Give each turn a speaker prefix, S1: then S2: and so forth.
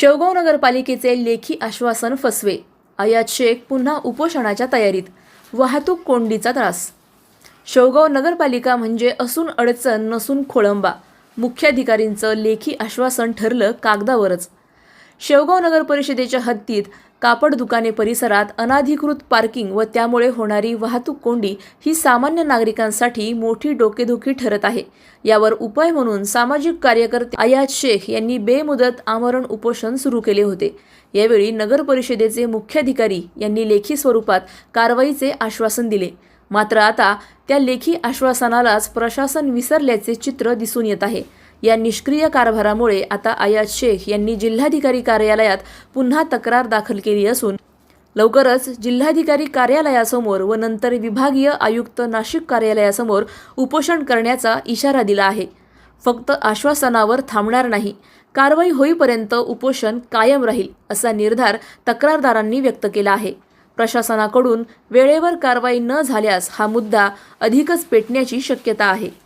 S1: शेवगाव नगरपालिकेचे लेखी आश्वासन फसवे. अयात शेख पुन्हा उपोषणाच्या तयारीत. वाहतूक कोंडीचा त्रास. शेवगाव नगरपालिका म्हणजे असून अडचण नसून खोळंबा. मुख्याधिकारींचं लेखी आश्वासन ठरलं कागदावरच. शेवगाव नगर परिषदेच्या हद्दीत कापड दुकाने परिसरात अनाधिकृत पार्किंग व त्यामुळे होणारी वाहतूक कोंडी ही सामान्य नागरिकांसाठी मोठी डोकेदुखी ठरत आहे. यावर उपाय म्हणून सामाजिक कार्यकर्ते आयात शेख यांनी बेमुदत आमरण उपोषण सुरू केले होते. यावेळी नगर परिषदेचे मुख्याधिकारी यांनी लेखी स्वरूपात कारवाईचे आश्वासन दिले. मात्र आता त्या लेखी आश्वासनालाच प्रशासन विसरल्याचे चित्र दिसून येत आहे. या निष्क्रिय कारभारामुळे आता आयात शेख यांनी जिल्हाधिकारी कार्यालयात पुन्हा तक्रार दाखल केली असून लवकरच जिल्हाधिकारी कार्यालयासमोर व नंतर विभागीय आयुक्त नाशिक कार्यालयासमोर उपोषण करण्याचा इशारा दिला आहे. फक्त आश्वासनावर थांबणार नाही. कारवाई होईपर्यंत उपोषण कायम राहील असा निर्धार तक्रारदारांनी व्यक्त केला आहे. प्रशासनाकडून वेळेवर कारवाई न झाल्यास हा मुद्दा अधिकच पेटण्याची शक्यता आहे.